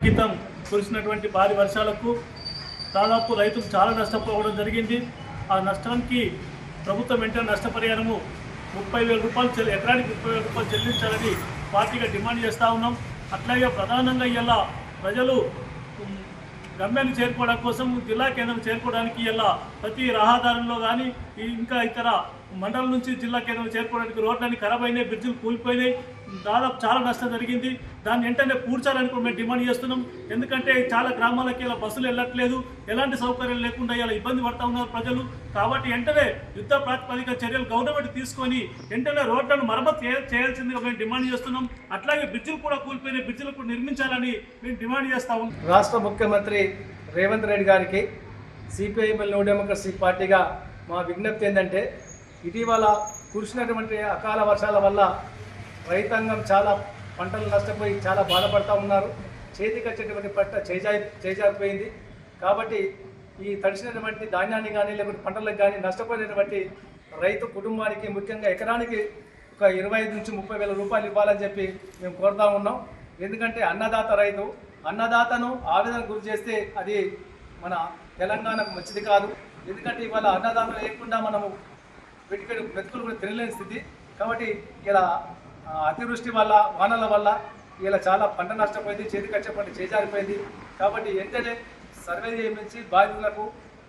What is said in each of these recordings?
క్రితం కురిసినటువంటి భారీ వర్షాలకు దాదాపు రైతులు చాలా నష్టపోవడం జరిగింది. ఆ నష్టానికి ప్రభుత్వం వెంటనే నష్టపరిహారము ముప్పై వేల రూపాయలు చెల్లి ఎకరానికి ముప్పై వేల రూపాయలు చెల్లించాలని పార్టీగా డిమాండ్ చేస్తూ ఉన్నాం. అట్లాగే ప్రధానంగా ఇలా ప్రజలు గమ్యాన్ని చేరుకోవడం కోసం జిల్లా కేంద్రం చేరుకోవడానికి ఇలా ప్రతి రహదారుల్లో కానీ ఇంకా ఇతర మండలం నుంచి జిల్లా కేంద్రం చేరుకోవడానికి రోడ్లన్నీ ఖరాబ్ అయినాయి బ్రిడ్జిలు కూలిపోయినాయి. దాదాపు చాలా నష్టం జరిగింది. దాన్ని వెంటనే పూడ్చాలని కూడా మేము డిమాండ్ చేస్తున్నాం. ఎందుకంటే చాలా గ్రామాలకి ఇలా బస్సులు వెళ్ళట్లేదు. ఎలాంటి సౌకర్యాలు లేకుండా ఇలా ఇబ్బంది పడతా ఉన్నారు ప్రజలు. కాబట్టి వెంటనే యుద్ధ ప్రాతిపదిక చర్యలు గవర్నమెంట్ తీసుకొని వెంటనే రోడ్లను మరమ్మతు చేయాల్సిందిగా మేము డిమాండ్ చేస్తున్నాం. అట్లాగే బ్రిడ్జిలు కూడా కూలిపోయిన బ్రిడ్జిలు కూడా నిర్మించాలని మేము డిమాండ్ చేస్తా ఉన్నాం. రాష్ట్ర ముఖ్యమంత్రి రేవంత్ రెడ్డి గారికి సిపిఐఎంఎల్ నో డెమోక్రసీ పార్టీగా మా విజ్ఞప్తి ఏంటంటే ఇటీవల కురిసినటువంటి అకాల వర్షాల వల్ల రైతాంగం చాలా పంటలు నష్టపోయి చాలా బాధపడతా ఉన్నారు. చేతికి వచ్చేటువంటి పంట చేజారి చేజారిపోయింది. కాబట్టి ఈ తడిసినటువంటి ధాన్యాన్ని కానీ లేకపోతే పంటలకు కానీ నష్టపోయినటువంటి రైతు కుటుంబానికి ముఖ్యంగా ఎకరానికి ఒక ఇరవై ఐదు నుంచి ముప్పై వేల రూపాయలు ఇవ్వాలని చెప్పి మేము కోరుతా ఉన్నాం. ఎందుకంటే అన్నదాత రైతు అన్నదాతను ఆవేదన గురి చేస్తే అది మన తెలంగాణకు మంచిది కాదు. ఎందుకంటే ఇవాళ అన్నదాత లేకుండా మనము వెతికడు వెతుకులు కూడా తినలేని స్థితి. కాబట్టి ఇలా అతివృష్టి వల్ల వానల వల్ల ఇలా చాలా పంట నష్టపోయింది చేతికచ్చే పంట చేజారిపోయింది. కాబట్టి వెంటనే సర్వే చేయించి బాధితులకు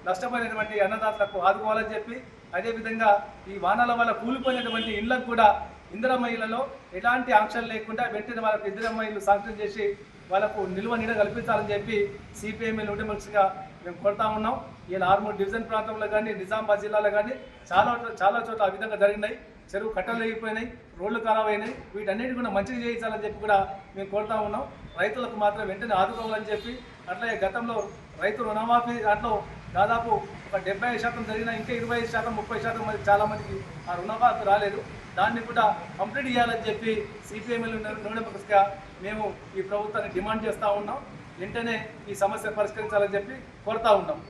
నష్టపోయినటువంటి అన్నదాతలకు ఆదుకోవాలని చెప్పి అదేవిధంగా ఈ వానల వల్ల కూలిపోయినటువంటి ఇళ్ళకు కూడా ఇందిరమ్మ ఇళ్ళలో ఎలాంటి ఆంక్షలు లేకుండా వెంటనే వాళ్ళకు ఇందిరమ్మ ఇల్లు శాంక్షన్ చేసి వాళ్ళకు నిల్వ నీడ కల్పించాలని చెప్పి సిపిఎంఎల్ నోటిమల్స్గా మేము కొడతా ఉన్నాం. ఇలా ఆర్మూర్ డివిజన్ ప్రాంతంలో కానీ నిజామాబాద్ జిల్లాలో కానీ చాలా చాలా చోట్ల ఆ విధంగా జరిగినాయి. చెరువు కట్టలు అయిపోయినాయి రోడ్లు ఖరాబ్ అయినాయి. వీటన్నిటి కూడా మంచిగా చేయించాలని చెప్పి కూడా మేము కోరుతా ఉన్నాం. రైతులకు మాత్రం వెంటనే ఆదుకోవాలని చెప్పి అట్లాగే గతంలో రైతు రుణమాఫీ దాంట్లో దాదాపు ఒక డెబ్బై శాతం జరిగిన ఇంకా ఇరవై శాతం ముప్పై శాతం మంది చాలా మందికి ఆ రుణమాఫీ రాలేదు. దాన్ని కూడా కంప్లీట్ చేయాలని చెప్పి సిపిఎంఎల్ నోడెంపకస్గా మేము ఈ ప్రభుత్వాన్ని డిమాండ్ చేస్తూ ఉన్నాం. వెంటనే ఈ సమస్య పరిష్కరించాలని చెప్పి కోరుతా ఉన్నాం.